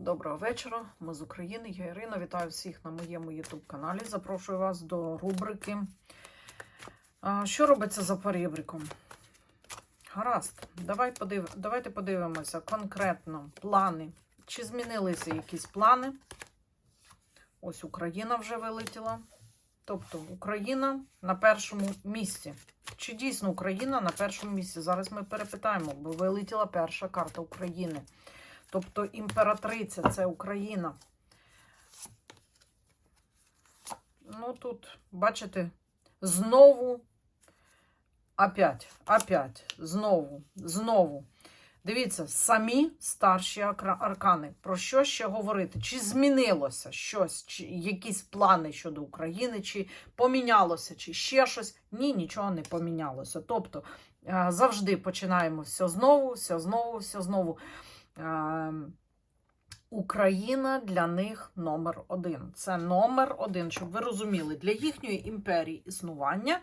Доброго вечора. Ми з України. Я Ірина. Вітаю всіх на моєму YouTube каналі. Запрошую вас до рубрики. Що робиться за перебриком? Гаразд, Давай подив... давайте подивимося конкретно плани. Чи змінилися якісь плани? Ось Україна вже вилетіла. Тобто Україна на першому місці. Чи дійсно Україна на першому місці? Зараз ми перепитаємо, бо вилетіла перша карта України. Тобто імператриця це Україна. Ну тут, бачите, знову, опять, опять, знову, знову. Дивіться, самі старші аркани. Про що ще говорити? Чи змінилося щось, чи якісь плани щодо України, чи помінялося, чи ще щось? Ні, нічого не помінялося. Тобто е, завжди починаємо все знову, все знову, все знову. Е, Україна для них номер один. Це номер один, щоб ви розуміли, для їхньої імперії існування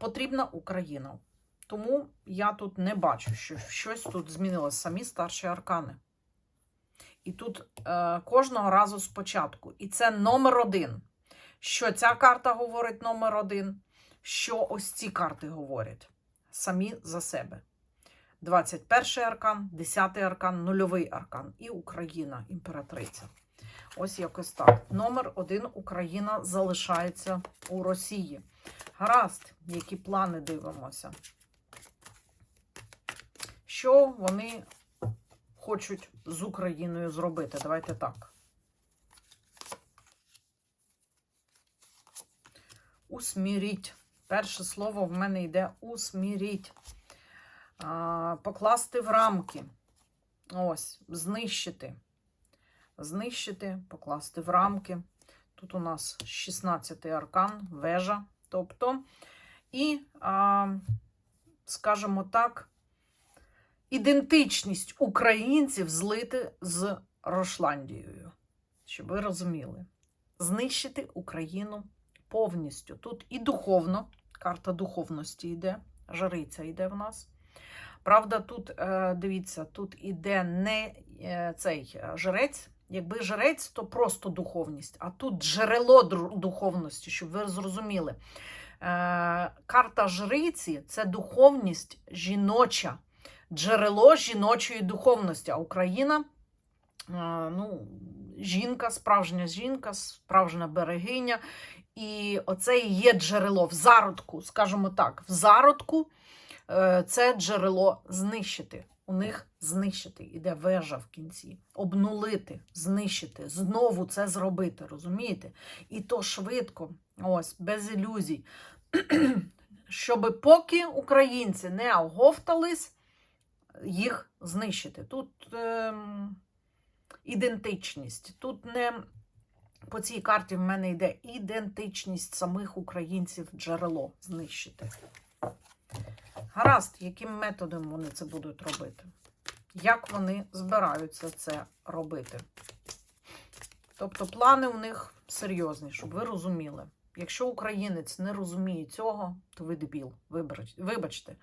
потрібна Україна. Тому я тут не бачу, що щось тут змінилось. Самі старші аркани. І тут е, кожного разу спочатку. І це номер один. Що ця карта говорить номер один, що ось ці карти говорять самі за себе. 21 аркан, 10 аркан, нульовий аркан і Україна, імператриця. Ось якось так. Номер один Україна залишається у Росії. Гаразд, які плани дивимося. Що вони хочуть з Україною зробити? Давайте так. Усміріть. Перше слово в мене йде усміріть. Покласти в рамки. Ось, знищити. Знищити, покласти в рамки. Тут у нас 16-й аркан, вежа. Тобто, і, скажімо так, ідентичність українців злити з Рошландією. Щоб ви розуміли. Знищити Україну повністю. Тут і духовно, карта духовності йде, жариця йде в нас. Правда, тут, е, дивіться, тут іде не е, цей е, жрець. Якби жрець, то просто духовність, а тут джерело духовності, щоб ви зрозуміли. Карта жриці це духовність жіноча, джерело жіночої духовності. А Україна ну, жінка, справжня жінка, справжня берегиня. І оце і є джерело в зародку, скажімо так, в зародку це джерело знищити. У них знищити. Іде вежа в кінці. Обнулити, знищити, знову це зробити, розумієте? І то швидко, ось, без ілюзій. Щоб поки українці не оговтались, їх знищити. Тут ем, ідентичність. Тут не по цій карті в мене йде ідентичність самих українців джерело знищити. Гаразд, яким методом вони це будуть робити? Як вони збираються це робити? Тобто плани у них серйозні, щоб ви розуміли. Якщо українець не розуміє цього, то ви дебіл. Вибачте.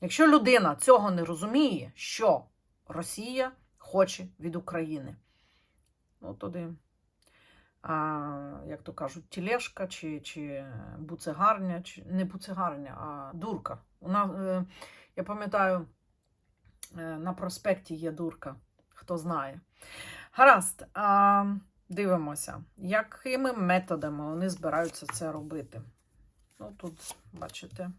Якщо людина цього не розуміє, що Росія хоче від України, ну тоді, а, як то кажуть, тілешка чи, чи буцегарня, чи не буцегарня, а дурка. Вона, е, я пам'ятаю, е, на проспекті є дурка, хто знає. Гаразд, а, дивимося, якими методами вони збираються це робити. Ну, тут, бачите.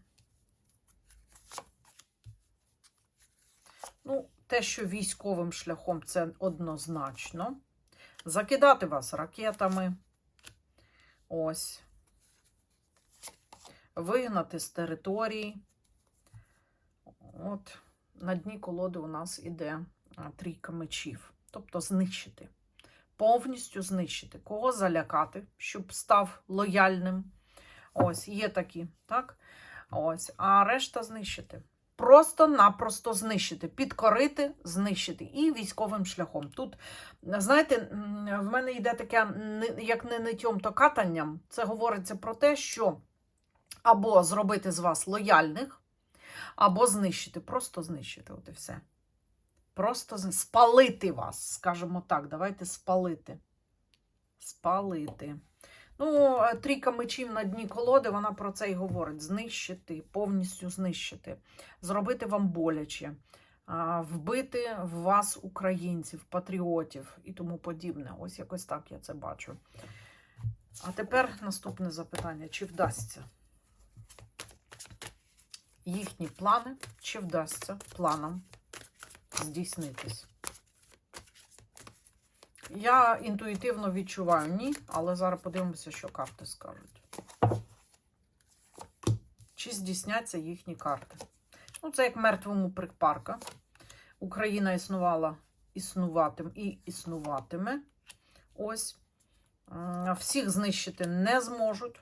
Ну, те, що військовим шляхом, це однозначно. Закидати вас ракетами. Ось. Вигнати з території. От на дні колоди у нас іде трійка мечів. Тобто знищити. Повністю знищити. Кого залякати, щоб став лояльним. Ось, є такі, так? Ось, а решта знищити. Просто-напросто знищити, підкорити, знищити і військовим шляхом. Тут, знаєте, в мене йде таке, як не нитьом, то катанням. Це говориться про те, що або зробити з вас лояльних, або знищити, просто знищити. От і все. Просто спалити вас, скажімо так. Давайте спалити. Спалити. Ну, е, трійка мечів на дні колоди, вона про це й говорить: знищити, повністю знищити, зробити вам боляче, вбити в вас українців, патріотів і тому подібне. Ось якось так я це бачу. А тепер наступне запитання: чи вдасться їхні плани, чи вдасться планам здійснитись? Я інтуїтивно відчуваю ні, але зараз подивимося, що карти скажуть. Чи здійсняться їхні карти? Ну, це як мертвому припарка. Україна існувала, існуватиме і існуватиме. Ось. Всіх знищити не зможуть.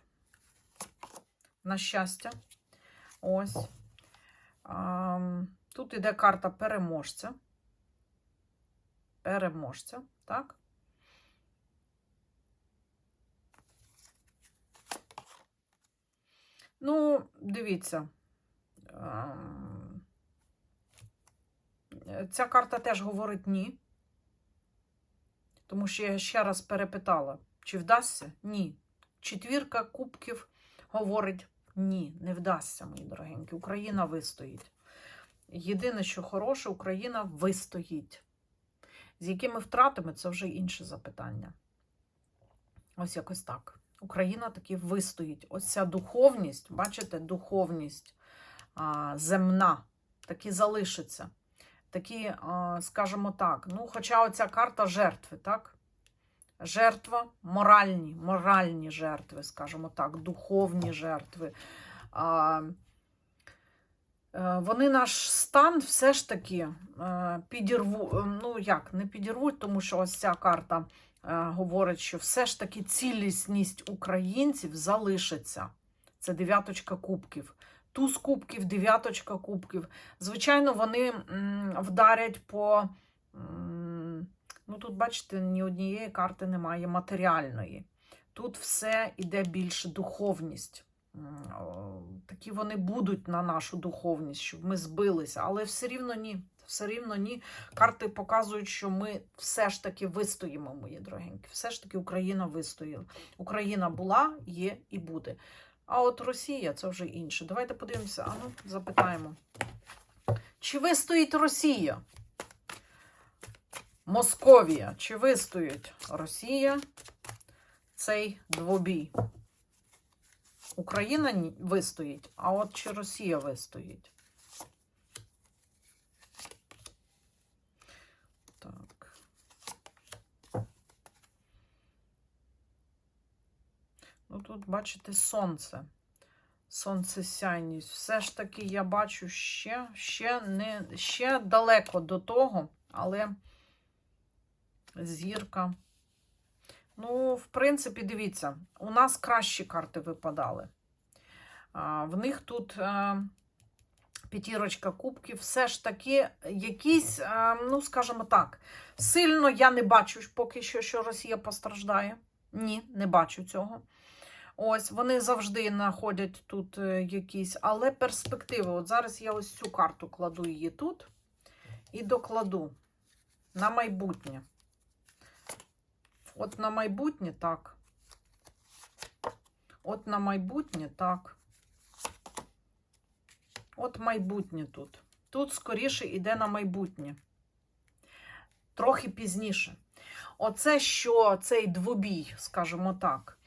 На щастя. Ось. Тут іде карта переможця. Переможця, так? Ну, дивіться. Е, Ця карта теж говорить ні. Тому що я ще раз перепитала, чи вдасться? Ні. Четвірка кубків говорить ні, не вдасться, мої дорогенькі. Україна вистоїть. Єдине, що хороше, Україна вистоїть. З якими втратами це вже інше запитання. Ось якось так. Україна таки вистоїть. Ось ця духовність, бачите, духовність а, земна, таки залишиться. Такі, скажімо так, ну, хоча оця карта жертви, так? Жертва, моральні, моральні жертви, скажімо так, духовні жертви. Е, вони наш стан все ж таки е, підірву, е, ну як, не підірвуть, тому що ось ця карта говорить, що все ж таки цілісність українців залишиться. Це дев'яточка кубків. Туз кубків, дев'яточка кубків. Звичайно, вони вдарять по. Ну, тут, бачите, ні однієї карти немає матеріальної. Тут все йде більше духовність. Такі вони будуть на нашу духовність, щоб ми збилися, але все рівно ні. Все рівно ні. Карти показують, що ми все ж таки вистоїмо, мої дорогенькі. Все ж таки Україна вистоїла. Україна була, є і буде. А от Росія це вже інше. Давайте подивимося, а ну, запитаємо. Чи вистоїть Росія? Московія. Чи вистоїть Росія цей двобій? Україна вистоїть, а от чи Росія вистоїть? Так. Ну, тут, бачите, сонце. Сонцесяйність. Все ж таки я бачу ще, ще, не, ще далеко до того, але зірка. Ну, в принципі, дивіться, у нас кращі карти випадали. В них тут е, п'ятірочка кубків, все ж таки якісь, е, ну, скажімо так, сильно я не бачу поки що, що Росія постраждає. Ні, не бачу цього. Ось, вони завжди знаходять тут е, якісь, але перспективи. От зараз я ось цю карту кладу її тут і докладу на майбутнє. От на майбутнє так. От на майбутнє так. От майбутнє тут. Тут скоріше йде на майбутнє. Трохи пізніше. Оце, що цей двобій, скажімо так,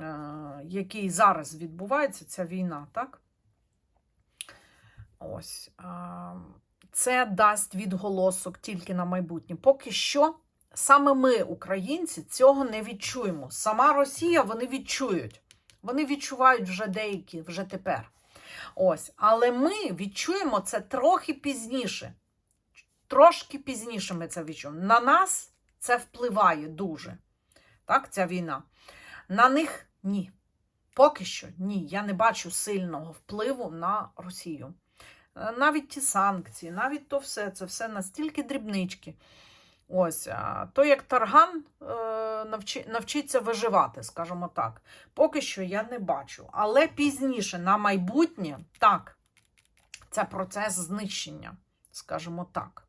е, який зараз відбувається, ця війна, так? Ось. е, Це дасть відголосок тільки на майбутнє. Поки що саме ми, українці, цього не відчуємо. Сама Росія вони відчують. Вони відчувають вже деякі, вже тепер. Ось. Але ми відчуємо це трохи пізніше. Трошки пізніше ми це відчуємо. На нас це впливає дуже. Так, ця війна. На них ні. Поки що ні. Я не бачу сильного впливу на Росію. Е, Навіть ті санкції, навіть то все, це все настільки дрібнички. Ось, то як тарган е, навчи, навчиться виживати, скажімо так. Поки що я не бачу. Але пізніше, на майбутнє, так, це процес знищення, скажімо так.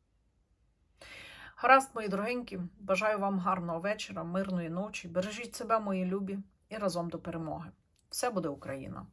Гаразд, мої дорогенькі, бажаю вам гарного вечора, мирної ночі. Бережіть себе, мої любі, і разом до перемоги. Все буде Україна!